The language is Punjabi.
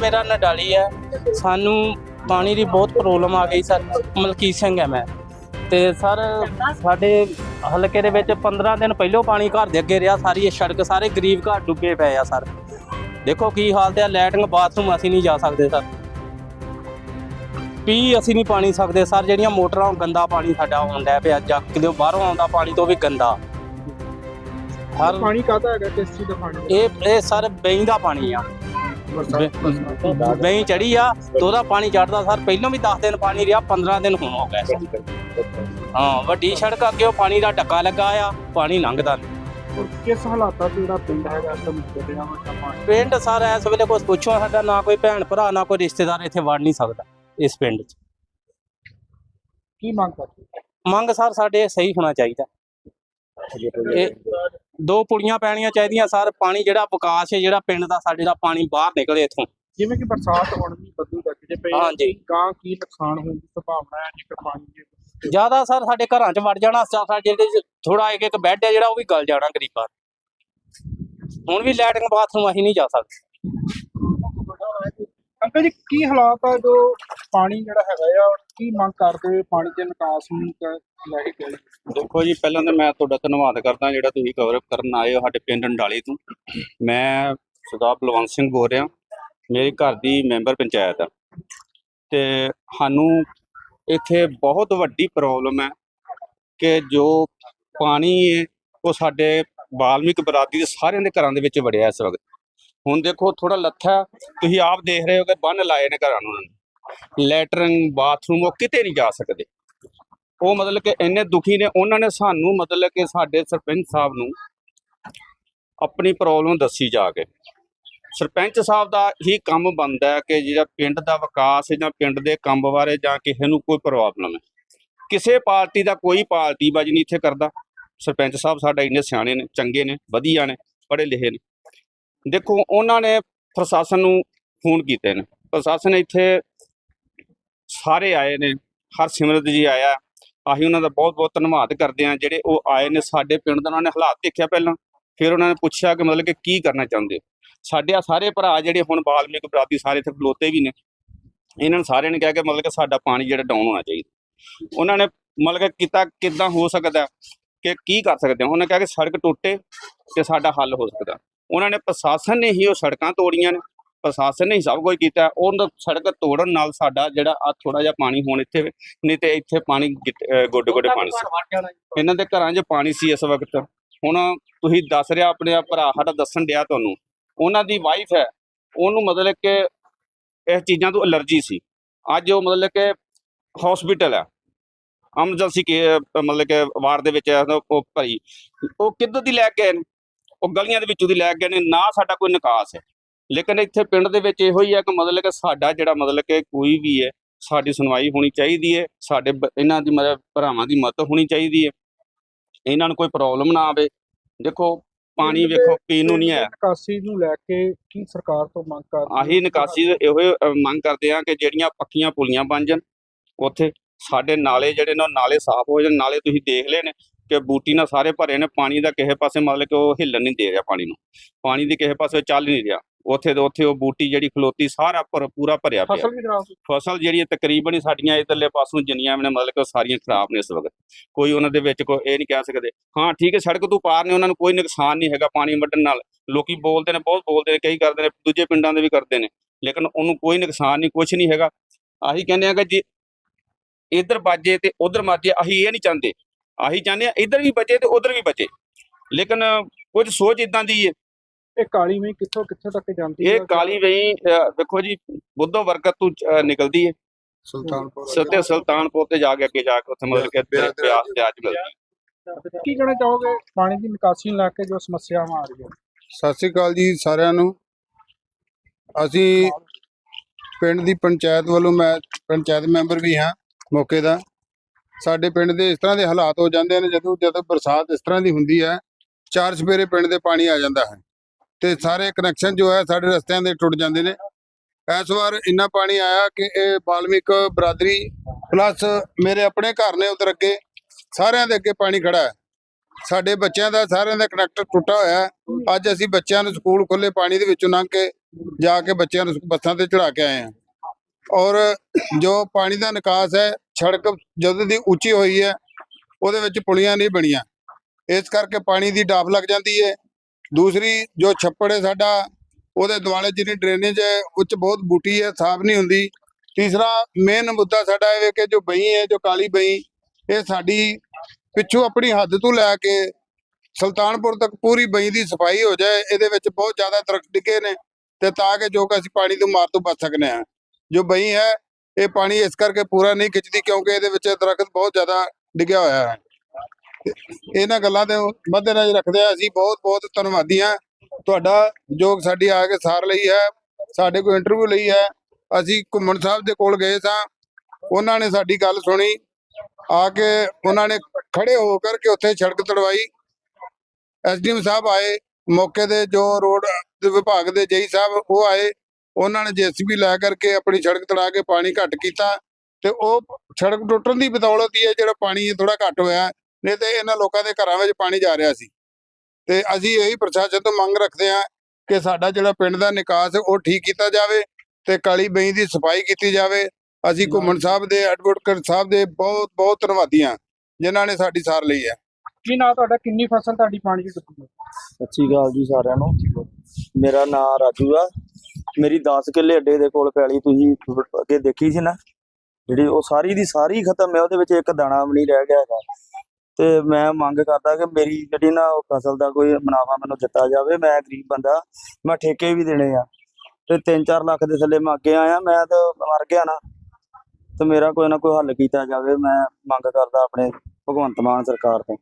ਮੇਰਾ ਨਡਾਲੀ ਹੈ। ਸਾਨੂੰ ਪਾਣੀ ਦੀ ਬਹੁਤ ਪ੍ਰੋਬਲਮ ਆ ਗਈ ਸਰ। ਮਲਕੀਤ ਸਿੰਘ ਹੈ ਮੈਂ। ਤੇ ਸਰ ਸਾਡੇ ਹਲਕੇ ਦੇ ਵਿੱਚ 15 ਦਿਨ ਪਹਿਲਾਂ ਪਾਣੀ ਘਰ ਦੇ ਅੱਗੇ ਰਿਹਾ। ਸਾਰੀ ਇਹ ਸੜਕ ਸਾਰੇ ਗਰੀਬ ਘਰ ਡੁੱਬੇ ਪਏ ਆ ਸਰ। ਦੇਖੋ ਕੀ ਹਾਲਤ ਹੈ ਲੈਟਰਿੰਗ ਬਾਥਰੂਮ ਅਸੀਂ ਨਹੀਂ ਜਾ ਸਕਦੇ ਸਰ। ਪੀ ਅਸੀਂ ਨਹੀਂ ਪਾਣੀ ਸਕਦੇ ਸਰ। ਜਿਹੜੀਆਂ ਮੋਟਰਾਂ ਗੰਦਾ ਪਾਣੀ ਸਾਡਾ ਆਉਂਦਾ ਪਿਆ ਜਾਂ ਕਿਤੇ ਬਾਹਰੋਂ ਆਉਂਦਾ ਪਾਣੀ ਤੋਂ ਵੀ ਗੰਦਾ। ਹਰ ਪਾਣੀ ਕਾਹਦਾ ਹੈਗਾ? ਕਿਸ ਚੀਜ਼ ਦਾ ਪਾਣੀ? ਇਹ ਇਹ ਸਰ ਬੇਈ ਦਾ ਪਾਣੀ ਆ। ਬਈ ਚੜੀ ਆ ਤੇ ਉਹਦਾ ਪਾਣੀ ਚੜਦਾ ਸਰ। ਪਹਿਲਾਂ ਵੀ 10 ਦਿਨ ਪਾਣੀ ਰਿਹਾ 15 ਦਿਨ ਹੁਣ ਹੋ ਗਏ ਸਰ। ਹਾਂ ਵੱਡੀ ਸੜਕ ਅੱਗੇ ਉਹ ਪਾਣੀ ਦਾ ਟੱਕਾ ਲੱਗਾ ਆ ਪਾਣੀ ਲੰਘਦਾ ਨਹੀਂ। ਕਿਸ ਹਾਲਾਤਾਂ 'ਚ ਜਿਹੜਾ ਪਿੰਡ ਹੈਗਾ ਇਸ ਟਾਈਮ ਚੱਲਿਆ ਹੋਇਆ ਪਾਣੀ? ਪਿੰਡ ਸਰ ਇਸ ਵੇਲੇ ਕੁਝ ਪੁੱਛੋ ਸਾਡਾ ਨਾ ਕੋਈ ਭੈਣ ਭਰਾ ਨਾ ਕੋਈ ਰਿਸ਼ਤੇਦਾਰ ਇੱਥੇ ਵੜ ਨਹੀਂ ਸਕਦਾ ਇਸ ਪਿੰਡ 'ਚ। ਕੀ ਮੰਗ ਕਰਦੇ ਮੰਗ ਸਰ ਸਾਡੇ ਸਹੀ ਹੋਣਾ ਚਾਹੀਦਾ। ਇਹ ਦੋ ਪੁਲੀਆਂ ਪੈਣੀਆਂ ਚਾਹੀਦੀਆਂ ਸਰ ਪਾਣੀ ਜਿਹੜਾ ਵਿਕਾਸ ਹੈ ਜਿਹੜਾ ਪਿੰਡ ਦਾ ਸਾਡੇ ਦਾ ਪਾਣੀ ਬਾਹਰ ਨਿਕਲੇ ਇੱਥੋਂ ਜਿਵੇਂ ਕਿ ਬਰਸਾਤ ਹੁਣ ਵੀ ਬੱਦੂ ਤੱਕ ਜੇ ਪਈ ਹਾਂਜੀ। ਗਾਂ ਕੀ ਨੁਕਸਾਨ ਹੋਣ ਦੀ ਸੰਭਾਵਨਾ ਹੈ ਜੇਕਰ ਪਾਣੀ ਜੇ ਜ਼ਿਆਦਾ ਸਰ ਸਾਡੇ ਘਰਾਂ 'ਚ ਵੜ ਜਾਣਾ ਸਾਡੇ ਜਿਹੜੇ ਥੋੜਾ ਇੱਕ ਇੱਕ ਬੈੱਡ ਹੈ ਜਿਹੜਾ ਉਹ ਵੀ ਗਲ ਜਾਣਾ ਗਰੀਬਾਂ ਦਾ। ਹੁਣ ਵੀ ਲੈਟਰਿੰਗ ਬਾਥਰੂਮ ਅਸੀਂ ਨਹੀਂ ਜਾ ਸਕਦੇ ਅੰਕਲ ਜੀ, ਕੀ ਹਾਲਾਤ ਆ ਜੋ ਪਾਣੀ ਜਿਹੜਾ ਹੈਗਾ ਆ, ਕੀ ਮੰਗ ਕਰਦੇ ਪਾਣੀ ਦੇ ਨਿਕਾਸ ਨੂੰ ਕ- ਲੈ ਕੇ? ਗਏ ਦੇਖੋ ਜੀ, ਪਹਿਲਾਂ ਤਾਂ ਮੈਂ ਤੁਹਾਡਾ ਧੰਨਵਾਦ ਕਰਦਾ ਜਿਹੜਾ ਤੁਸੀਂ ਕਵਰ ਕਰਨ ਆਏ ਹੋ ਸਾਡੇ ਪਿੰਡ ਅੰਡਾਲੀ ਤੋਂ। ਮੈਂ ਸਰਦਾਰ ਬਲਵੰਤ ਸਿੰਘ ਬੋਲ ਰਿਹਾ, ਮੇਰੇ ਘਰ ਦੀ ਮੈਂਬਰ ਪੰਚਾਇਤ ਆ। ਤੇ ਸਾਨੂੰ ਇੱਥੇ ਬਹੁਤ ਵੱਡੀ ਪ੍ਰੋਬਲਮ ਹੈ ਕਿ ਜੋ ਪਾਣੀ ਹੈ ਉਹ ਸਾਡੇ ਵਾਲਮੀਕ ਬਰਾਦਰੀ ਦੇ ਸਾਰਿਆਂ ਦੇ ਘਰਾਂ ਦੇ ਵਿੱਚ ਵੜਿਆ ਇਸ ਵਕਤ। ਹੁਣ ਦੇਖੋ ਥੋੜਾ ਲੱਥਾ ਤੁਸੀਂ ਆਪ ਦੇਖ ਰਹੇ ਹੋ ਕਿ ਬੰਨ ਲਾਏ ਨੇ ਘਰਾਂ ਨੂੰ ਲੈਟਰਿੰਗ, ਬਾਥਰੂਮ ਉਹ ਕਿਤੇ ਨਹੀਂ ਜਾ ਸਕਦੇ। ਉਹ ਮਤਲਬ ਕਿ ਇੰਨੇ ਦੁਖੀ ਨੇ, ਉਹਨਾਂ ਨੇ ਸਾਨੂੰ ਮਤਲਬ ਕਿ ਸਾਡੇ ਸਰਪੰਚ ਸਾਹਿਬ ਨੂੰ ਆਪਣੀ ਪ੍ਰੋਬਲਮ ਦੱਸੀ ਜਾ ਕੇ। ਸਰਪੰਚ ਸਾਹਿਬ ਦਾ ਹੀ ਕੰਮ ਬਣਦਾ ਹੈ ਕਿ ਜਿਹੜਾ ਪਿੰਡ ਦਾ ਵਿਕਾਸ ਜਾਂ ਪਿੰਡ ਦੇ ਕੰਮ ਬਾਰੇ ਜਾਂ ਕਿਸੇ ਨੂੰ ਕੋਈ ਪ੍ਰੋਬਲਮ ਹੈ। ਕਿਸੇ ਪਾਰਟੀ ਦਾ ਕੋਈ ਪਾਰਟੀ ਬਾਜੀ ਨਹੀਂ ਇੱਥੇ ਕਰਦਾ। ਸਰਪੰਚ ਸਾਹਿਬ ਸਾਡਾ ਇੰਨੇ ਸਿਆਣੇ ਨੇ, ਚੰਗੇ ਨੇ, ਵਧੀਆ ਨੇ, ਪੜ੍ਹੇ ਲਿਖੇ ਨੇ। ਦੇਖੋ, ਉਹਨਾਂ ਨੇ ਪ੍ਰਸ਼ਾਸਨ ਨੂੰ ਫੋਨ ਕੀਤੇ ਨੇ। ਪ੍ਰਸ਼ਾਸਨ ਇੱਥੇ ਸਾਰੇ ਆਏ ਨੇ ਹਰਸਿਮਰਤ ਜੀ ਆਇਆ। ਅਸੀਂ ਉਹਨਾਂ ਦਾ ਬਹੁਤ ਬਹੁਤ ਧੰਨਵਾਦ ਕਰਦੇ ਹਾਂ। ਜਿਹੜੇ ਉਹ ਆਏ ਨੇ ਸਾਡੇ ਪਿੰਡ ਦਾ, ਉਹਨਾਂ ਨੇ ਹਾਲਾਤ ਦੇਖਿਆ ਪਹਿਲਾਂ। ਫਿਰ ਉਹਨਾਂ ਨੇ ਪੁੱਛਿਆ ਕਿ ਮਤਲਬ ਕਿ ਕੀ ਕਰਨਾ ਚਾਹੁੰਦੇ ਸਾਡੇ ਆ ਸਾਰੇ ਭਰਾ ਜਿਹੜੇ ਹੁਣ ਬਾਲਮੀਕ ਬਰਾਤੀ ਸਾਰੇ ਇੱਥੇ ਖਲੋਤੇ ਵੀ ਨੇ। ਇਹਨਾਂ ਨੇ ਸਾਰਿਆਂ ਨੇ ਕਿਹਾ ਕਿ ਮਤਲਬ ਕਿ ਸਾਡਾ ਪਾਣੀ ਜਿਹੜਾ ਡਾਊਨ ਹੋਣਾ ਚਾਹੀਦਾ। ਉਹਨਾਂ ਨੇ ਮਤਲਬ ਕਿ ਕੀਤਾ ਕਿੱਦਾਂ ਹੋ ਸਕਦਾ? ਕਿ ਕੀ ਕਰ ਸਕਦੇ ਹਾਂ? ਉਹਨਾਂ ਕਿਹਾ ਕਿ ਸੜਕ ਟੁੱਟੇ ਤੇ ਸਾਡਾ ਹੱਲ ਹੋ ਸਕਦਾ। ਉਹਨਾਂ ਨੇ ਪ੍ਰਸ਼ਾਸਨ ਨੇ ਹੀ ਉਹ ਸੜਕਾਂ ਤੋੜੀਆਂ ਨੇ। ਪ੍ਰਸ਼ਾਸਨ ਨੇ ਹੀ ਸਭ ਕੁਝ ਕੀਤਾ। ਉਹ ਸੜਕ ਤੋੜਨ ਨਾਲ ਸਾਡਾ ਜਿਹੜਾ ਆ ਥੋੜਾ ਜਿਹਾ ਪਾਣੀ ਹੁਣ ਇੱਥੇ ਨਹੀਂ ਤੇ ਇੱਥੇ ਪਾਣੀ ਗੋਡੇ ਗੋਡੇ ਪਾਣੀ ਸੀ। ਇਹਨਾਂ ਦੇ ਘਰਾਂ 'ਚ ਪਾਣੀ ਸੀ ਇਸ ਵਕਤ। ਹੁਣ ਤੁਸੀਂ ਦੱਸ ਰਿਹਾ ਆਪਣੇ ਆ ਭਰਾ ਸਾਡਾ ਦੱਸਣ ਡਿਆ ਤੁਹਾਨੂੰ। ਉਹਨਾਂ ਦੀ ਵਾਈਫ ਹੈ। ਉਹਨੂੰ ਮਤਲਬ ਕਿ ਇਹ ਚੀਜ਼ਾਂ ਤੋਂ ਅਲਰਜੀ ਸੀ। ਅੱਜ ਉਹ ਮਤਲਬ ਕਿ ਹਸਪੀਟਲ ਹੈ। ਐਮਰਜੈਂਸੀ ਕੇ ਮਤਲਬ ਕਿ ਵਾਰਡ ਦੇ ਵਿੱਚ ਹੈ, ਉਹ ਭਰੀ। ਉਹ ਕਿੱਧਰ ਦੀ ਲੈ ਕੇ ਆਏ ਨੇ? ਉਹ ਗਲੀਆਂ ਦੇ ਵਿੱਚੋਂ ਦੀ ਲੈ ਕੇ ਗਏ ਨੇ ਨਾ ਸਾਡਾ ਕੋਈ ਨਿਕਾਸ ਹੈ। ਲੇਕਿਨ ਇੱਥੇ ਪਿੰਡ ਦੇ ਵਿੱਚ ਇਹੋ ਹੀ ਹੈ ਕਿ ਮਤਲਬ ਕਿ ਸਾਡਾ ਜਿਹੜਾ ਮਤਲਬ ਕਿ ਕੋਈ ਵੀ ਹੈ ਸਾਡੀ ਸੁਣਵਾਈ ਹੋਣੀ ਚਾਹੀਦੀ ਹੈ ਸਾਡੇ ਇਹਨਾਂ ਦੀ ਮਤਲਬ ਭਰਾਵਾਂ ਦੀ ਮਦਦ ਹੋਣੀ ਚਾਹੀਦੀ ਹੈ। ਇਹਨਾਂ ਨੂੰ ਕੋਈ ਪ੍ਰੋਬਲਮ ਨਾ ਆਵੇ। ਦੇਖੋ ਪਾਣੀ ਵੇਖੋ ਪੀਣ ਨੂੰ ਨਹੀਂ ਹੈ ਨਿਕਾਸੀ ਨੂੰ ਲੈ ਕੇ ਕੀ ਸਰਕਾਰ ਤੋਂ ਮੰਗ ਕਰਦੇ ਆਹੀ ਨਿਕਾਸੀ ਇਹੋ ਮੰਗ ਕਰਦੇ ਆ ਕਿ ਜਿਹੜੀਆਂ ਪੱਕੀਆਂ ਪੁਲੀਆਂ ਬਣ ਜਾਣ ਉੱਥੇ ਸਾਡੇ ਨਾਲੇ ਜਿਹੜੇ ਨੇ ਨਾਲੇ ਸਾਫ਼ ਹੋ ਜਾਣ ਨਾਲੇ ਤੁਸੀਂ ਦੇਖ ਲਏ ਨੇ। ਕਿ ਬੂਟੀ ਨਾਲ ਸਾਰੇ ਭਰੇ ਨੇ ਪਾਣੀ ਦਾ ਕਿਸੇ ਪਾਸੇ ਮਤਲਬ ਕਿ ਉਹ ਹਿੱਲਣ ਨਹੀਂ ਦੇ ਰਿਹਾ ਪਾਣੀ ਨੂੰ। ਪਾਣੀ ਦੀ ਕਿਸੇ ਪਾਸੇ ਚੱਲ ਨਹੀਂ ਰਿਹਾ। ਉੱਥੇ ਦੇ ਉੱਥੇ ਉਹ ਬੂਟੀ ਜਿਹੜੀ ਖਲੋਤੀ ਸਾਰਾ ਭਰ ਪੂਰਾ ਭਰਿਆ ਪਿਆ। ਫਸਲ ਵੀ ਖਰਾਬ। ਫਸਲ ਜਿਹੜੀ ਤਕਰੀਬਨ ਹੀ ਸਾਡੀਆਂ ਇਧਰਲੇ ਪਾਸੋਂ ਜਿੰਨੀਆਂ ਵੀ ਨੇ ਮਤਲਬ ਕਿ ਸਾਰੀਆਂ ਖਰਾਬ ਨੇ ਇਸ ਵਕਤ। ਕੋਈ ਉਹਨਾਂ ਦੇ ਵਿੱਚ ਕੋਈ ਇਹ ਨਹੀਂ ਕਹਿ ਸਕਦੇ। ਹਾਂ ਠੀਕ ਹੈ ਸੜਕ ਤੋਂ ਪਾਰ ਨੇ ਉਹਨਾਂ ਨੂੰ ਕੋਈ ਨੁਕਸਾਨ ਨਹੀਂ ਹੈਗਾ ਪਾਣੀ ਵੱਢਣ ਨਾਲ। ਲੋਕੀ ਬੋਲਦੇ ਨੇ ਬਹੁਤ ਬੋਲਦੇ ਨੇ ਕਈ ਕਰਦੇ ਨੇ ਦੂਜੇ ਪਿੰਡਾਂ ਦੇ ਵੀ ਕਰਦੇ ਨੇ। ਲੇਕਿਨ ਉਹਨੂੰ ਕੋਈ ਨੁਕਸਾਨ ਨਹੀਂ ਕੁਝ ਨਹੀਂ ਹੈਗਾ। ਆਹੀ ਕਹਿੰਦੇ ਆ ਕਿ ਜੇ ਇਧਰ ਬਾਜੇ ਤੇ ਉਧਰ ਮਾਜੇ ਅਸੀਂ ਇਹ ਨਹੀਂ ਚਾਹੁੰਦੇ ਆਹੀ ਚਾਹੁੰਦੇ ਆ ਇਧਰ ਵੀ ਬਚੇ ਤੇ ਉਧਰ ਵੀ ਬਚੇ। ਲੇਕਿਨ ਕੁਝ ਸੋਚ ਇਦਾਂ ਦੀ ਹੈ ਇਹ ਕਾਲੀ ਮਈ ਕਿੱਥੋਂ ਕਿੱਥੇ ਤੱਕ ਜਾਂਦੀ ਇਹ ਕਾਲੀ ਵਈ ਵੇਖੋ ਜੀ ਬੁੱਧੋ ਵਰਕਤ ਤੋਂ ਨਿਕਲਦੀ ਹੈ ਸੁਲਤਾਨਪੁਰ। ਸਤੇ ਸੁਲਤਾਨਪੁਰ ਤੇ ਜਾ ਕੇ ਅੱਗੇ ਜਾ ਕੇ ਉੱਥੇ ਮਤਲਬ ਕਿ ਬਿਆਸ ਤੇ ਅੱਜ ਮਿਲਦੀ। ਕੀ ਕਹਿਣਾ ਚਾਹੋਗੇ? ਪਾਣੀ ਦੀ ਨਿਕਾਸੀ ਨੂੰ ਲੈ ਕੇ ਜੋ ਸਮੱਸਿਆਵਾਂ ਆ ਰਹੀਆਂ। ਸਤਿ ਸ੍ਰੀ ਅਕਾਲ ਜੀ ਸਾਰਿਆਂ ਨੂੰ। ਅਸੀਂ ਪਿੰਡ ਦੀ ਪੰਚਾਇਤ ਵੱਲੋਂ ਮੈਂ ਪੰਚਾਇਤ ਮੈਂਬਰ ਵੀ ਹਾਂ ਮੌਕੇ ਦਾ। ਸਾਡੇ ਪਿੰਡ ਦੇ ਇਸ ਤਰ੍ਹਾਂ ਦੇ ਹਾਲਾਤ ਹੋ ਜਾਂਦੇ ਨੇ ਜਦੋਂ ਜਦੋਂ ਬਰਸਾਤ ਇਸ ਤਰ੍ਹਾਂ ਦੀ ਹੁੰਦੀ ਹੈ, ਚਾਰ ਸਵੇਰੇ ਪਿੰਡ ਦੇ ਪਾਣੀ ਆ ਜਾਂਦਾ ਹੈ ਤੇ ਸਾਰੇ ਕਨੈਕਸ਼ਨ ਜੋ ਹੈ ਸਾਡੇ ਰਸਤਿਆਂ ਦੇ ਟੁੱਟ ਜਾਂਦੇ ਨੇ। ਇਸ ਵਾਰ ਇੰਨਾ ਪਾਣੀ ਆਇਆ ਕਿ ਇਹ ਬਾਲਮਿਕ ਬਰਾਦਰੀ ਪਲੱਸ ਮੇਰੇ ਆਪਣੇ ਘਰ ਨੇ ਉਧਰ ਅੱਗੇ, ਸਾਰਿਆਂ ਦੇ ਅੱਗੇ ਪਾਣੀ ਖੜਾ ਹੈ। ਸਾਡੇ ਬੱਚਿਆਂ ਦਾ ਸਾਰਿਆਂ ਦਾ ਕਨੈਕਟਰ ਟੁੱਟਾ ਹੋਇਆ ਅੱਜ ਅਸੀਂ ਬੱਚਿਆਂ ਨੂੰ ਸਕੂਲ ਖੁੱਲੇ ਪਾਣੀ ਦੇ ਵਿੱਚੋਂ ਲੰਘ ਕੇ ਜਾ ਕੇ ਬੱਚਿਆਂ ਨੂੰ ਬੱਸਾਂ ਤੇ ਚੜਾ ਕੇ ਆਏ ਹਾਂ। ਔਰ ਜੋ ਪਾਣੀ ਦਾ ਨਿਕਾਸ ਹੈ ਸੜਕ ਜਦੋਂ ਦੀ ਉੱਚੀ ਹੋਈ ਹੈ, ਉਹਦੇ ਵਿੱਚ ਪੁਲੀਆਂ ਨਹੀਂ ਬਣੀਆਂ। ਇਸ ਕਰਕੇ ਪਾਣੀ ਦੀ ਡਾਫ ਲੱਗ ਜਾਂਦੀ ਹੈ। ਦੂਸਰੀ, ਜੋ ਛੱਪੜ ਹੈ ਸਾਡਾ, ਉਹਦੇ ਦੁਆਲੇ ਜਿਹੜੀ ਡਰੇਨੇਜ ਹੈ ਉੱਚ ਬਹੁਤ ਬੂਟੀ ਹੈ, ਸਾਫ਼ ਨਹੀਂ ਹੁੰਦੀ। ਤੀਸਰਾ ਮੇਨ ਮੁੱਦਾ ਸਾਡਾ ਇਹ ਹੈ ਕਿ ਜੋ ਬਈ ਹੈ, ਜੋ ਕਾਲੀ ਬਈ, ਇਹ ਸਾਡੀ ਪਿੱਛੋਂ ਆਪਣੀ ਹੱਦ ਤੋਂ ਲੈ ਕੇ ਸੁਲਤਾਨਪੁਰ ਤੱਕ ਪੂਰੀ ਬਈ ਦੀ ਸਫ਼ਾਈ ਹੋ ਜਾਏ, ਇਹਦੇ ਵਿੱਚ ਬਹੁਤ ਜ਼ਿਆਦਾ ਦਰਖਤ ਡਿੱਗੇ ਨੇ ਤੇ ਤਾਂ ਕਿ ਜੋ ਕਿ ਅਸੀਂ ਪਾਣੀ ਤੋਂ ਮਾਰ ਤੋਂ ਬਚ ਸਕਨੇ ਹਾਂ। ਜੋ ਬਈ ਹੈ ਇਹ ਪਾਣੀ ਇਸ ਕਰਕੇ ਪੂਰਾ ਨਹੀਂ ਖਿੱਚਦੀ ਕਿਉਂਕਿ ਇਹਦੇ ਵਿੱਚ ਦਰਖਤ ਬਹੁਤ ਜ਼ਿਆਦਾ ਡਿੱਗਿਆ ਹੋਇਆ ਹੈ। ਇਹਨਾਂ ਗੱਲਾਂ ਦੇ ਮੱਦੇਨਜ਼ਰ ਰੱਖਦੇ ਆ ਅਸੀਂ ਬਹੁਤ ਬਹੁਤ ਧੰਨਵਾਦੀ ਹਾਂ। ਤੁਹਾਡਾ ਜੋ ਸਾਡੀ ਆ ਕੇ ਸਾਰ ਲਈ ਹੈ। ਸਾਡੇ ਕੋਲ ਇੰਟਰਵਿਊ ਲਈ ਹੈ। ਅਸੀਂ ਘੁੰਮਣ ਸਾਹਿਬ ਦੇ ਕੋਲ ਗਏ ਸਾਂ। ਉਹਨਾਂ ਨੇ ਸਾਡੀ ਗੱਲ ਸੁਣੀ। ਆ ਕੇ ਉਹਨਾਂ ਨੇ ਖੜੇ ਹੋ ਕਰਕੇ ਉੱਥੇ ਸੜਕ ਤੜਵਾਈ। ਐਸਡੀਐਮ ਸਾਹਿਬ ਆਏ। ਮੌਕੇ ਦੇ ਜੋ ਰੋਡ ਵਿਭਾਗ ਦੇ ਜੇਈ ਸਾਹਿਬ ਉਹ ਆਏ। ਉਹਨਾਂ ਨੇ ਜੀਸੀਬੀ ਲੈ ਕਰਕੇ ਆਪਣੀ ਸੜਕ ਤੜਾ ਕੇ ਪਾਣੀ ਘੱਟ ਕੀਤਾ ਤੇ ਉਹ ਸੜਕ ਟੁੱਟਣ ਦੀ ਬਦੌਲਤ ਹੀ ਹੈ ਜਿਹੜਾ ਪਾਣੀ ਥੋੜਾ ਘੱਟ ਹੋਇਆ ਨਹੀਂ ਤੇ ਇਹਨਾਂ ਲੋਕਾਂ ਦੇ ਘਰਾਂ ਵਿੱਚ ਪਾਣੀ ਜਾ ਰਿਹਾ ਸੀ। ਤੇ ਅਸੀਂ ਇਹੀ ਪ੍ਰਸ਼ਾਸਨ ਤੋਂ ਮੰਗ ਰੱਖਦੇ ਹਾਂ ਕਿ ਸਾਡਾ ਜਿਹੜਾ ਪਿੰਡ ਦਾ ਨਿਕਾਸ ਉਹ ਠੀਕ ਕੀਤਾ ਜਾਵੇ ਤੇ ਕਾਲੀ ਬਈ ਦੀ ਸਫ਼ਾਈ ਕੀਤੀ ਜਾਵੇ। ਅਸੀਂ ਘੁੰਮਣ ਸਾਹਿਬ ਦੇ ਐਡਵੋਕੇਟ ਸਾਹਿਬ ਦੇ ਬਹੁਤ ਬਹੁਤ ਧੰਨਵਾਦੀ ਹਾਂ ਜਿਨ੍ਹਾਂ ਨੇ ਸਾਡੀ ਸਾਰ ਲਈ ਹੈ। ਕੀ ਨਾਂ ਤੁਹਾਡਾ ਕਿੰਨੀ ਫਸਲ ਤੁਹਾਡੀ ਪਾਣੀ ਦੀ? ਡੁੱਬੀ ਸ਼੍ਰੀ ਅਕਾਲ ਜੀ ਸਾਰਿਆਂ ਨੂੰ। ਮੇਰਾ ਨਾਮ ਰਾਜੂ ਆ। ਮੇਰੀ 10 ਕਿੱਲੇ ਅੱਡੇ ਦੇ ਕੋਲ ਪੈਲੀ ਤੁਸੀਂ ਅੱਗੇ ਦੇਖੀ ਸੀ ਨਾ? ਜਿਹੜੀ ਉਹ ਸਾਰੀ ਦੀ ਸਾਰੀ ਖਤਮ ਹੈ, ਉਹਦੇ ਵਿੱਚ ਇੱਕ ਦਾਣਾ ਵੀ ਨਹੀਂ ਰਹਿ ਗਿਆ ਹੈਗਾ। ਤੇ ਮੈਂ ਮੰਗ ਕਰਦਾ ਕਿ ਮੇਰੀ ਜਿਹੜੀ ਨਾ ਉਹ ਫਸਲ ਦਾ ਕੋਈ ਮੁਨਾਫਾ ਮੈਨੂੰ ਦਿੱਤਾ ਜਾਵੇ, ਮੈਂ ਗਰੀਬ ਬੰਦਾ, ਮੈਂ ਠੇਕੇ ਵੀ ਦੇਣੇ ਆ। ਤੇ 3-4 ਲੱਖ ਦੇ ਥੱਲੇ ਮੈਂ ਅੱਗੇ ਆਇਆ, ਮੈਂ ਤਾਂ ਮਰ ਗਿਆ ਨਾ। ਤੇ ਮੇਰਾ ਕੋਈ ਨਾ ਕੋਈ ਹੱਲ ਕੀਤਾ ਜਾਵੇ, ਮੈਂ ਮੰਗ ਕਰਦਾ ਆਪਣੇ ਭਗਵੰਤ ਮਾਨ ਸਰਕਾਰ ਤੋਂ।